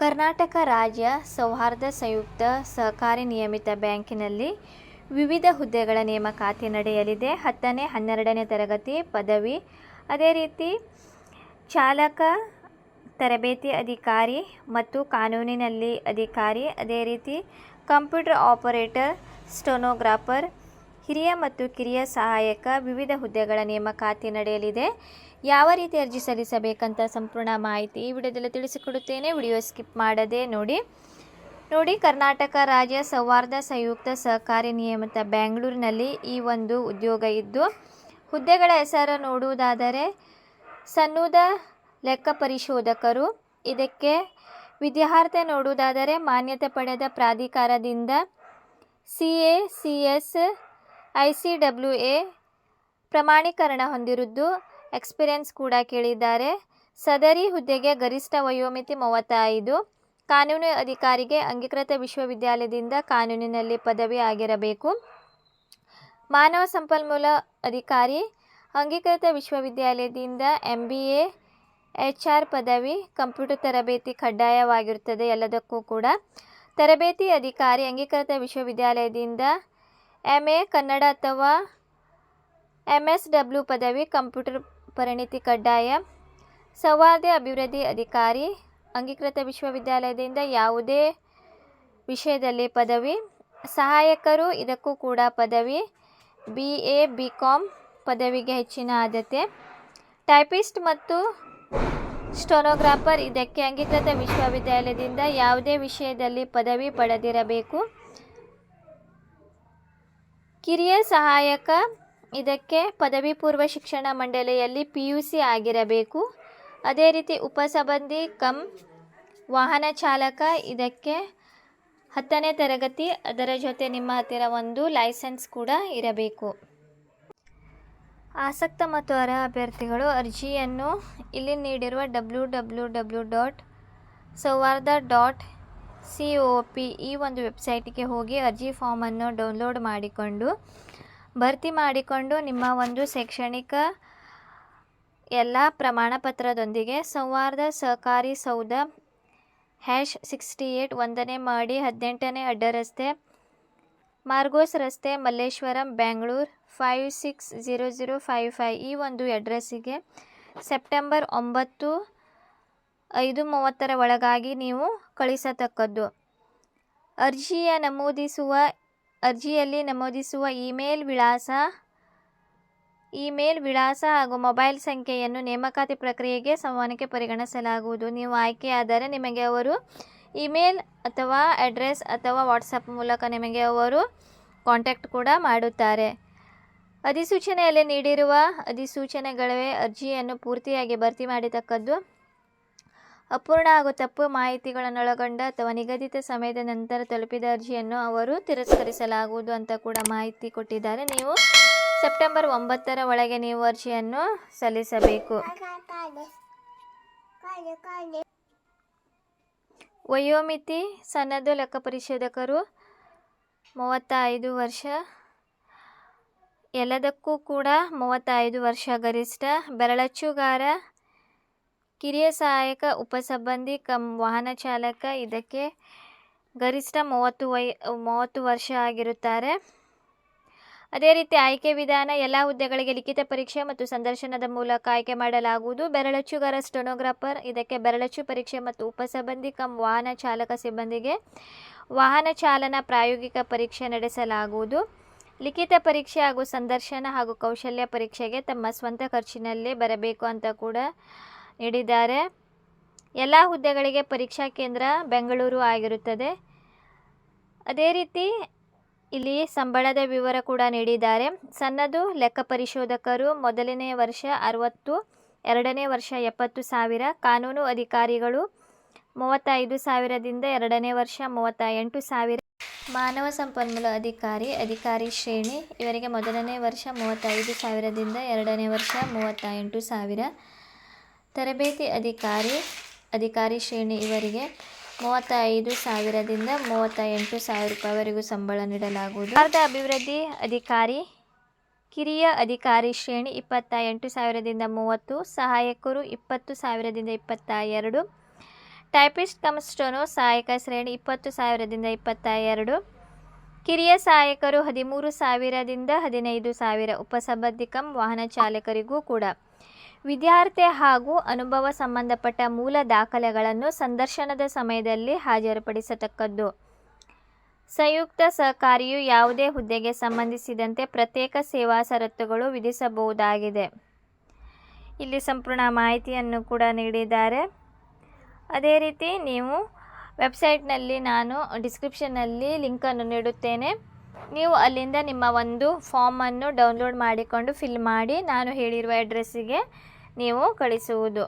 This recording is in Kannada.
ಕರ್ನಾಟಕ ರಾಜ್ಯ ಸೌಹಾರ್ದ ಸಂಯುಕ್ತ ಸಹಕಾರಿ ನಿಯಮಿತ ಬ್ಯಾಂಕಿನಲ್ಲಿ ವಿವಿಧ ಹುದ್ದೆಗಳ ನೇಮಕಾತಿ ನಡೆಯಲಿದೆ. ಹತ್ತನೇ, ಹನ್ನೆರಡನೇ ತರಗತಿ ಪದವಿ. ಅದೇ ರೀತಿ ಚಾಲಕ, ತರಬೇತಿ ಅಧಿಕಾರಿ ಮತ್ತು ಕಾನೂನಿನಲ್ಲಿ ಅಧಿಕಾರಿ. ಅದೇ ರೀತಿ ಕಂಪ್ಯೂಟರ್ ಆಪರೇಟರ್, ಸ್ಟೊನೋಗ್ರಾಫರ್ ಹಿರಿಯ ಮತ್ತು ಕಿರಿಯ ಸಹಾಯಕ ವಿವಿಧ ಹುದ್ದೆಗಳ ನೇಮಕಾತಿ ನಡೆಯಲಿದೆ. ಯಾವ ರೀತಿ ಅರ್ಜಿ ಸಲ್ಲಿಸಬೇಕಂತ ಸಂಪೂರ್ಣ ಮಾಹಿತಿ ಈ ವಿಡಿಯೋದಲ್ಲಿ ತಿಳಿಸಿಕೊಡುತ್ತೇನೆ. ವಿಡಿಯೋ ಸ್ಕಿಪ್ ಮಾಡದೆ ನೋಡಿ. ನೋಡಿ, ಕರ್ನಾಟಕ ರಾಜ್ಯ ಸೌಹಾರ್ದ ಸಂಯುಕ್ತ ಸಹಕಾರಿ ನಿಯಮಿತ ಬೆಂಗಳೂರಿನಲ್ಲಿ ಈ ಒಂದು ಉದ್ಯೋಗ ಇದ್ದು, ಹುದ್ದೆಗಳ ಹೆಸರು ನೋಡುವುದಾದರೆ ಸನ್ನುದ ಲೆಕ್ಕ ಪರಿಶೋಧಕರು. ಇದಕ್ಕೆ ವಿದ್ಯಾರ್ಥಿ ನೋಡುವುದಾದರೆ ಮಾನ್ಯತೆ ಪಡೆದ ಪ್ರಾಧಿಕಾರದಿಂದ C A C S I C W A ಪ್ರಮಾಣೀಕರಣ ಹೊಂದಿರುವುದು ಎಕ್ಸ್ಪೀರಿಯನ್ಸ್ ಕೂಡ ಕೇಳಿದ್ದಾರೆ. ಸದರಿ ಹುದ್ದೆಗೆ ಗರಿಷ್ಠ ವಯೋಮಿತಿ ಮೂವತ್ತೈದು. ಕಾನೂನು ಅಧಿಕಾರಿಗೆ ಅಂಗೀಕೃತ ವಿಶ್ವವಿದ್ಯಾಲಯದಿಂದ ಕಾನೂನಿನಲ್ಲಿ ಪದವಿ ಆಗಿರಬೇಕು. ಮಾನವ ಸಂಪನ್ಮೂಲ ಅಧಿಕಾರಿ, ಅಂಗೀಕೃತ ವಿಶ್ವವಿದ್ಯಾಲಯದಿಂದ M B A H R ಪದವಿ, ಕಂಪ್ಯೂಟರ್ ತರಬೇತಿ ಕಡ್ಡಾಯವಾಗಿರುತ್ತದೆ ಎಲ್ಲದಕ್ಕೂ ಕೂಡ. ತರಬೇತಿ ಅಧಿಕಾರಿ, ಅಂಗೀಕೃತ ವಿಶ್ವವಿದ್ಯಾಲಯದಿಂದ ಎಂ ಎ ಕನ್ನಡ ಅಥವಾ ಎಂ ಎಸ್ ಡಬ್ಲ್ಯೂ ಪದವಿ, ಕಂಪ್ಯೂಟರ್ ಪರಿಣಿತಿ ಕಡ್ಡಾಯ ಸೌಹಾರ್ದ ಅಭಿವೃದ್ಧಿ ಅಧಿಕಾರಿ, ಅಂಗೀಕೃತ ವಿಶ್ವವಿದ್ಯಾಲಯದಿಂದ ಯಾವುದೇ ವಿಷಯದಲ್ಲಿ ಪದವಿ, ಸಹಾಯಕರು ಇದಕ್ಕೂ ಕೂಡ ಪದವಿ ಬಿ ಎ ಬಿ ಕಾಮ್ ಪದವಿಗೆ ಹೆಚ್ಚಿನ ಆದ್ಯತೆ, ಟೈಪಿಸ್ಟ್ ಮತ್ತು ಸ್ಟೋನೋಗ್ರಾಫರ್ ಇದಕ್ಕೆ ಅಂಗೀಕೃತ ವಿಶ್ವವಿದ್ಯಾಲಯದಿಂದ ಯಾವುದೇ ವಿಷಯದಲ್ಲಿ ಪದವಿ ಪಡೆದಿರಬೇಕು. ಕಿರಿಯ ಸಹಾಯಕ ಇದಕ್ಕೆ ಪದವಿ ಪೂರ್ವ ಶಿಕ್ಷಣ ಮಂಡಳಿಯಲ್ಲಿ ಪಿ ಯು ಸಿ ಆಗಿರಬೇಕು. ಅದೇ ರೀತಿ ಉಪಸಬಂಧಿ ಕಮ್ ವಾಹನ ಚಾಲಕ ಇದಕ್ಕೆ ಹತ್ತನೇ ತರಗತಿ, ಅದರ ಜೊತೆ ನಿಮ್ಮ ಹತ್ತಿರ ಒಂದು ಲೈಸೆನ್ಸ್ ಕೂಡ ಇರಬೇಕು. ಆಸಕ್ತ ಮತ್ತು ಅರ್ಹ ಅಭ್ಯರ್ಥಿಗಳು ಅರ್ಜಿಯನ್ನು ಇಲ್ಲಿ ನೀಡಿರುವ W W W dot Souharda dot C O P ಈ ಒಂದು ವೆಬ್ಸೈಟಿಗೆ ಹೋಗಿ ಅರ್ಜಿ ಫಾರ್ಮನ್ನು ಡೌನ್ಲೋಡ್ ಮಾಡಿಕೊಂಡು, ಭರ್ತಿ ಮಾಡಿಕೊಂಡು ನಿಮ್ಮ ಒಂದು ಶೈಕ್ಷಣಿಕ ಎಲ್ಲ ಪ್ರಮಾಣಪತ್ರದೊಂದಿಗೆ ಸಂವಾರದ ಸಹಕಾರಿ ಸೌಧ ಹ್ಯಾಶ್ ಸಿಕ್ಸ್ಟಿ ಏಯ್ಟ್ ಒಂದನೇ ಮಾಡಿ ಹದಿನೆಂಟನೇ ಅಡ್ಡರಸ್ತೆ ಮಾರ್ಗೋಸ್ ರಸ್ತೆ Malleshwaram, Bangalore five six zero zero five five ಈ ಒಂದು ಅಡ್ರೆಸ್ಸಿಗೆ ಸೆಪ್ಟೆಂಬರ್ ಒಂಬತ್ತು ಐದು ಮೂವತ್ತರ ಒಳಗಾಗಿ ನೀವು ಕಳಿಸತಕ್ಕದ್ದು. ಅರ್ಜಿಯ ನಮೂದಿಸುವ, ಅರ್ಜಿಯಲ್ಲಿ ನಮೂದಿಸುವ ಇಮೇಲ್ ವಿಳಾಸ ಇಮೇಲ್ ವಿಳಾಸ ಹಾಗೂ ಮೊಬೈಲ್ ಸಂಖ್ಯೆಯನ್ನು ನೇಮಕಾತಿ ಪ್ರಕ್ರಿಯೆಗೆ ಸಂವಹನಕ್ಕೆ ಪರಿಗಣಿಸಲಾಗುವುದು. ನೀವು ಆಯ್ಕೆಯಾದರೆ ನಿಮಗೆ ಅವರು ಇಮೇಲ್ ಅಥವಾ ಅಡ್ರೆಸ್ ಅಥವಾ ವಾಟ್ಸಪ್ ಮೂಲಕ ನಿಮಗೆ ಅವರು ಕಾಂಟ್ಯಾಕ್ಟ್ ಕೂಡ ಮಾಡುತ್ತಾರೆ. ಅಧಿಸೂಚನೆಯಲ್ಲಿ ನೀಡಿರುವ ಅಧಿಸೂಚನೆಗಳೇ ಅರ್ಜಿಯನ್ನು ಪೂರ್ತಿಯಾಗಿ ಭರ್ತಿ ಮಾಡತಕ್ಕದ್ದು. ಅಪೂರ್ಣ ಹಾಗೂ ತಪ್ಪು ಮಾಹಿತಿಗಳನ್ನೊಳಗೊಂಡ ಅಥವಾ ನಿಗದಿತ ಸಮಯದ ನಂತರ ತಲುಪಿದ ಅರ್ಜಿಯನ್ನು ಅವರು ತಿರಸ್ಕರಿಸಲಾಗುವುದು ಅಂತ ಕೂಡ ಮಾಹಿತಿ ಕೊಟ್ಟಿದ್ದಾರೆ. ನೀವು ಸೆಪ್ಟೆಂಬರ್ ಒಂಬತ್ತರ ಒಳಗೆ ನೀವು ಅರ್ಜಿಯನ್ನು ಸಲ್ಲಿಸಬೇಕು. ವಯೋಮಿತಿ ಸನ್ನದು ಲೆಕ್ಕ ಪರಿಶೋಧಕರು ಮೂವತ್ತೈದು ವರ್ಷ, ಎಲ್ಲದಕ್ಕೂ ಕೂಡ ಮೂವತ್ತೈದು ವರ್ಷ ಗರಿಷ್ಠ, ಬೆರಳಚ್ಚುಗಾರ ಕಿರಿಯ ಸಹಾಯಕ, ಉಪಸಂಬಂಧಿ, ಕಮ್, ವಾಹನ ಚಾಲಕ ಇದಕ್ಕೆ ಗರಿಷ್ಠ ಮೂವತ್ತು ವೈ, ಮೂವತ್ತು ವರ್ಷ ಆಗಿರುತ್ತಾರೆ. ಅದೇ ರೀತಿ ಆಯ್ಕೆ ವಿಧಾನ, ಎಲ್ಲ ಹುದ್ದೆಗಳಿಗೆ ಲಿಖಿತ ಪರೀಕ್ಷೆ ಮತ್ತು ಸಂದರ್ಶನದ ಮೂಲಕ ಆಯ್ಕೆ ಮಾಡಲಾಗುವುದು. ಬೆರಳಚ್ಚುಗಾರ ಸ್ಟೊನೋಗ್ರಾಫರ್ ಇದಕ್ಕೆ ಬೆರಳಚ್ಚು ಪರೀಕ್ಷೆ ಮತ್ತು ಉಪಸಂಬಂಧಿ, ಕಮ್, ವಾಹನ ಚಾಲಕ ಸಿಬ್ಬಂದಿಗೆ ವಾಹನ ಚಾಲನಾ ಪ್ರಾಯೋಗಿಕ ಪರೀಕ್ಷೆ ನಡೆಸಲಾಗುವುದು. ಲಿಖಿತ ಪರೀಕ್ಷೆ ಹಾಗೂ ಸಂದರ್ಶನ ಹಾಗೂ ಕೌಶಲ್ಯ ಪರೀಕ್ಷೆಗೆ ತಮ್ಮ ಸ್ವಂತ ಖರ್ಚಿನಲ್ಲೇ ಬರಬೇಕು ಅಂತ ಕೂಡ ನೀಡಿದ್ದಾರೆ. ಎಲ್ಲ ಹುದ್ದೆಗಳಿಗೆ ಪರೀಕ್ಷಾ ಕೇಂದ್ರ ಬೆಂಗಳೂರು ಆಗಿರುತ್ತದೆ. ಅದೇ ರೀತಿ ಇಲ್ಲಿ ಸಂಬಳದ ವಿವರ ಕೂಡ ನೀಡಿದ್ದಾರೆ. ಸನ್ನದು ಲೆಕ್ಕ ಪರಿಶೋಧಕರು ಮೊದಲನೇ ವರ್ಷ ಅರವತ್ತು, ಎರಡನೇ ವರ್ಷ ಎಪ್ಪತ್ತು ಸಾವಿರ, ಕಾನೂನು ಅಧಿಕಾರಿಗಳು ಮೂವತ್ತೈದು ಸಾವಿರದಿಂದ ಎರಡನೇ ವರ್ಷ ಮೂವತ್ತ ಎಂಟು ಸಾವಿರ. ಮಾನವ ಸಂಪನ್ಮೂಲ ಅಧಿಕಾರಿ ಅಧಿಕಾರಿ ಶ್ರೇಣಿ, ಇವರಿಗೆ ಮೊದಲನೇ ವರ್ಷ ಮೂವತ್ತೈದು ಸಾವಿರದಿಂದ ಎರಡನೇ ವರ್ಷ ಮೂವತ್ತ ಎಂಟು ಸಾವಿರ. ತರಬೇತಿ ಅಧಿಕಾರಿ ಅಧಿಕಾರಿ ಶ್ರೇಣಿ ಇವರಿಗೆ ಮೂವತ್ತ ಐದು ಸಾವಿರದಿಂದ ಮೂವತ್ತ ಎಂಟು ಸಾವಿರ ರೂಪಾಯಿವರೆಗೂ ಸಂಬಳ ನೀಡಲಾಗುವುದು. ಭಾರತ ಅಭಿವೃದ್ಧಿ ಅಧಿಕಾರಿ, ಕಿರಿಯ ಅಧಿಕಾರಿ ಶ್ರೇಣಿ ಇಪ್ಪತ್ತ ಎಂಟು ಸಾವಿರದಿಂದ ಮೂವತ್ತು, ಸಹಾಯಕರು ಇಪ್ಪತ್ತು ಸಾವಿರದಿಂದ ಇಪ್ಪತ್ತ ಎರಡು ಟೈಪಿಸ್ಟ್ ಕಮ್ ಸಹಾಯಕ ಶ್ರೇಣಿ ಇಪ್ಪತ್ತು ಸಾವಿರದಿಂದ ಇಪ್ಪತ್ತ ಎರಡು ಕಿರಿಯ ಸಹಾಯಕರು ಹದಿಮೂರು ಸಾವಿರದಿಂದ ಹದಿನೈದು ಸಾವಿರ ಉಪಸಬದ್ಧಿಕಂ ವಾಹನ ಚಾಲಕರಿಗೂ ಕೂಡ. ವಿದ್ಯಾರ್ಥಿ ಹಾಗೂ ಅನುಭವ ಸಂಬಂಧಪಟ್ಟ ಮೂಲ ದಾಖಲೆಗಳನ್ನು ಸಂದರ್ಶನದ ಸಮಯದಲ್ಲಿ ಹಾಜರುಪಡಿಸತಕ್ಕದ್ದು. ಸಂಯುಕ್ತ ಸಹಕಾರಿಯು ಯಾವುದೇ ಹುದ್ದೆಗೆ ಸಂಬಂಧಿಸಿದಂತೆ ಪ್ರತ್ಯೇಕ ಸೇವಾ ಷರತ್ತುಗಳು ವಿಧಿಸಬಹುದಾಗಿದೆ. ಇಲ್ಲಿ ಸಂಪೂರ್ಣ ಮಾಹಿತಿಯನ್ನು ಕೂಡ ನೀಡಿದ್ದಾರೆ. ಅದೇ ರೀತಿ ನೀವು ವೆಬ್ಸೈಟ್ನಲ್ಲಿ ನಾನು ಡಿಸ್ಕ್ರಿಪ್ಷನ್ನಲ್ಲಿ ಲಿಂಕನ್ನು ನೀಡುತ್ತೇನೆ. ನೀವು ಅಲ್ಲಿಂದ ನಿಮ್ಮ ಒಂದು ಫಾರ್ಮನ್ನು ಡೌನ್ಲೋಡ್ ಮಾಡಿಕೊಂಡು ಫಿಲ್ ಮಾಡಿ ನಾನು ಹೇಳಿರುವ ಅಡ್ರೆಸ್ಸಿಗೆ ನೀವು ಕಳಿಸುವುದು.